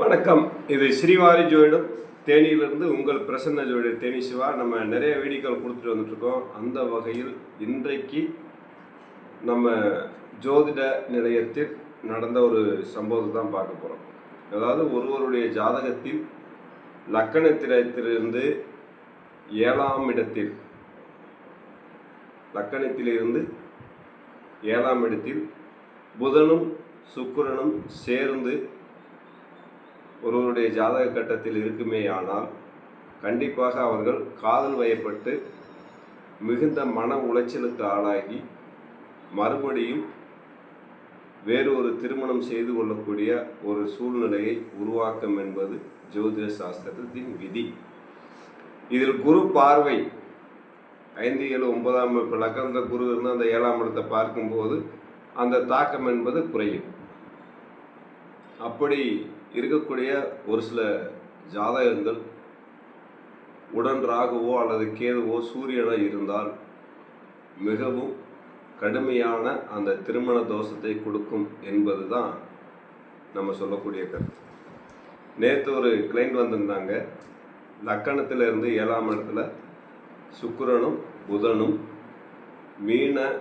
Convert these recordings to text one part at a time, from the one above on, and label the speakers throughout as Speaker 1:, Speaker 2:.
Speaker 1: வணக்கம். இது ஸ்ரீவாரி ஜோயிடம். தேனியிலிருந்து உங்கள் பிரசன்ன ஜோடி தேனி சிவா. நம்ம நிறைய வீடியோக்கள் கொடுத்துட்டு வந்துட்டுருக்கோம். அந்த வகையில் இன்றைக்கு நம்ம ஜோதிட நிலையத்தில் நடந்த ஒரு சம்பவத்தை தான் பார்க்க போகிறோம் அதாவது ஒருவருடைய ஜாதகத்தில் லக்கணத்திலிருந்து ஏழாம் இடத்தில் லக்கணத்திலிருந்து ஏழாம் இடத்தில் புதனும் சுக்கிரனும் சேர்ந்து ஒருவருடைய ஜாதக கட்டத்தில் இருக்குமே ஆனால் கண்டிப்பாக அவர்கள் காதல் வயப்பட்டு மிகுந்த மன உளைச்சலுக்கு ஆளாகி மறுபடியும் வேறு ஒரு திருமணம் செய்து கொள்ளக்கூடிய ஒரு சூழ்நிலையை உருவாக்கும் என்பது ஜோதிட சாஸ்திரத்தின் விதி. இதில் குரு பார்வை ஐந்து ஏழு ஒன்பதாம் பிளக்கம் அந்த குரு இருந்து அந்த ஏழாம் இடத்தை பார்க்கும்போது அந்த தாக்கம் என்பது குறையும். அப்படி இருக்கக்கூடிய ஒரு சில ஜாதகங்கள் உடன் ராகுவோ அல்லது கேதுவோ சூரியனோ இருந்தால் மிகவும் கடுமையான அந்த திருமண தோஷத்தை கொடுக்கும் என்பது தான் நம்ம சொல்லக்கூடிய கருத்து. நேற்று ஒரு கிளைண்ட் வந்திருந்தாங்க. லக்கணத்திலிருந்து ஏழாம் இடத்துல சுக்கிரனும் புதனும் மீன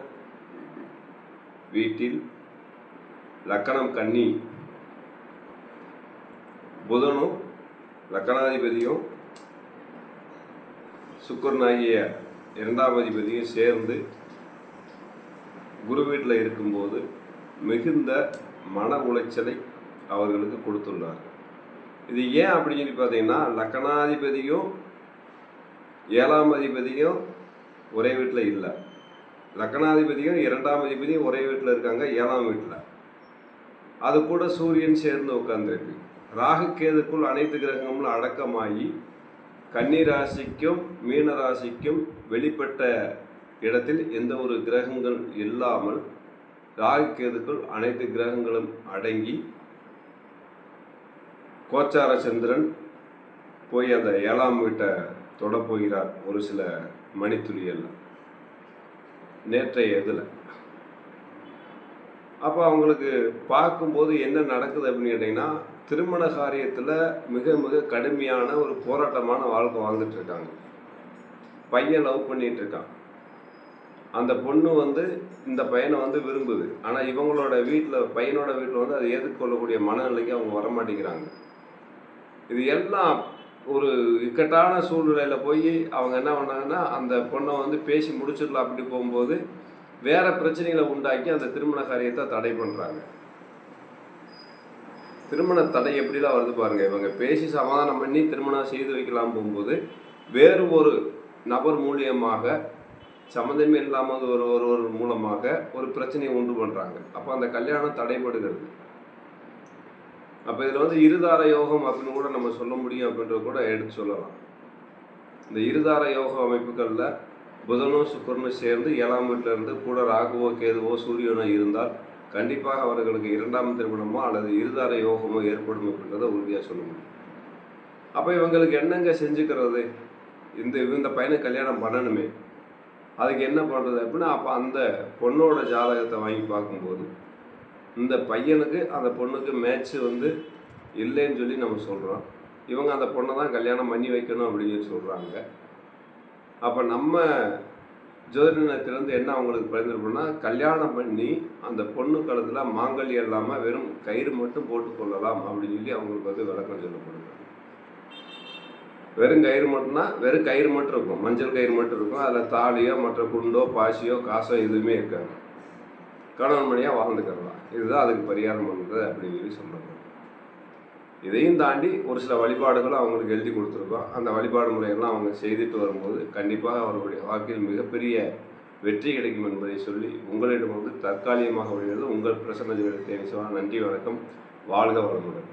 Speaker 1: வீட்டில் லக்கணம் கன்னி புதனும் லக்கணாதிபதியும் சுக்கரனாகிய இரண்டாம் அதிபதியும் சேர்ந்து குரு வீட்டில் இருக்கும்போது மிகுந்த மன உளைச்சலை அவர்களுக்கு கொடுத்துள்ளார்கள் இது ஏன் அப்படின்னு சொல்லி பார்த்தீங்கன்னா லக்கணாதிபதியும் ஏழாம் அதிபதியும் ஒரே வீட்டில் இல்லை. லக்கணாதிபதியும் இரண்டாம் அதிபதியும் ஒரே வீட்டில் இருக்காங்க ஏழாம் வீட்டில். அது கூட சூரியன் சேர்ந்து உட்காந்துருக்கு ராகு கேதுக்குள் அனைத்து கிரகங்களும் அடக்கமாகி கன்னி ராசிக்கும் மீன ராசிக்கும் வெளிப்பட்ட இடத்தில் எந்த ஒரு கிரகங்கள் இல்லாமல் ராகு கேதுக்குள் அனைத்து கிரகங்களும் அடங்கி கோச்சார சந்திரன் போய் அந்த ஏழாம் வீட்டை தொட போகிறார் ஒரு சில மணித்துளியெல்லாம். நேற்றைய இதில். அப்போ அவங்களுக்கு பார்க்கும்போது என்ன நடக்குது அப்படின்னு கேட்டிங்கன்னா திருமண காரியத்தில் மிக மிக கடுமையான ஒரு போராட்டமான வாழ்க்கை வாழ்ந்துட்டு இருக்காங்க. பையன் லவ் பண்ணிட்டு இருக்கான். அந்த பொண்ணு வந்து இந்த பையனை வந்து விரும்புது. ஆனால் இவங்களோட வீட்டில் பையனோட வீட்டில் வந்து அதை எதிர்கொள்ளக்கூடிய மனநிலைக்கு அவங்க வர மாட்டேங்கிறாங்க இது எல்லாம் ஒரு இக்கட்டான சூழ்நிலையில் போய் அவங்க என்ன பண்ணாங்கன்னா அந்த பொண்ணை வந்து பேசி முடிச்சிடலாம் அப்படி போகும்போது வேற பிரச்சனைகளை உண்டாக்கி அந்த திருமண காரியத்தை தடை பண்ணுறாங்க திருமண தடை எப்படிலாம் வருது பாருங்க இவங்க பேசி சமாதானம் பண்ணி திருமணம் செய்து வைக்கலாம் போகும்போது வேறு ஒரு நபர் மூலியமாக சம்மந்தமே இல்லாமல் ஒரு ஒருவர் மூலமாக ஒரு பிரச்சனையை உண்டு பண்ணுறாங்க அப்போ அந்த கல்யாணம் தடைபடுகிறது. அப்போ இதில் வந்து இருதார யோகம் அப்படின்னு கூட நம்ம சொல்ல முடியும் அப்படின்றத கூட எடுத்து சொல்லலாம். இந்த இருதார யோக அமைப்புகளில் புதனும் சுக்கரனும் சேர்ந்து ஏழாம் வீட்டிலிருந்து கூட ராகுவோ கேதுவோ சூரியனோ இருந்தால் கண்டிப்பாக அவர்களுக்கு இரண்டாம் திருமணமோ அல்லது இருதார யோகமோ ஏற்படும் அப்படின்றத உறுதியாக சொல்ல முடியும். அப்போ இவங்களுக்கு என்னங்க செஞ்சுக்கிறது? இந்த இந்த பையனை கல்யாணம் பண்ணணுமே. அதுக்கு என்ன பண்ணுறது அப்படின்னா அப்போ அந்த பொண்ணோட ஜாதகத்தை வாங்கி பார்க்கும்போது இந்த பையனுக்கு அந்த பொண்ணுக்கு மேட்ச்சு வந்து இல்லைன்னு சொல்லி நம்ம சொல்கிறோம் இவங்க அந்த பொண்ணை தான் கல்யாணம் பண்ணி வைக்கணும் அப்படின்னு சொல்கிறாங்க அப்போ நம்ம ஜோதிடத்திலேருந்து என்ன அவங்களுக்கு பரிந்துரைப்போம்னா கல்யாணம் பண்ணி அந்த பொண்ணு கழுத்தில் மாங்கல்யம் இல்லாமல் வெறும் கயிறு மட்டும் போட்டுக்கொள்ளலாம் அப்படின்னு சொல்லி அவங்களுக்கு வந்து விளக்கம் சொல்லப்படுது வெறும் கயிறு மட்டும்னா வெறும் கயிறு மட்டும் இருக்கும். மஞ்சள் கயிறு மட்டும் இருக்கும். அதில் தாலியோ மற்ற குண்டோ பாசியோ காசோ எதுவுமே இருக்காது. கணவன் மணியாக வாழ்ந்துக்கிறலாம் இதுதான் அதுக்கு பரிகாரம் பண்ணுறது அப்படின்னு சொல்லி சொல்கிறாங்க இதையும் தாண்டி ஒரு சில வழிபாடுகளும் அவங்களுக்கு எழுதி கொடுத்துருக்கோம். அந்த வழிபாடு முறையெல்லாம் அவங்க செய்துட்டு வரும்போது கண்டிப்பாக அவர்களுடைய வாழ்க்கையில் மிகப்பெரிய வெற்றி கிடைக்கும் என்பதை சொல்லி உங்களிடம் வந்து தற்காலிகமாக வருகிறது உங்கள் பிரசன்ன தேவை நன்றி வணக்கம். வாழ்க வளமுடன்.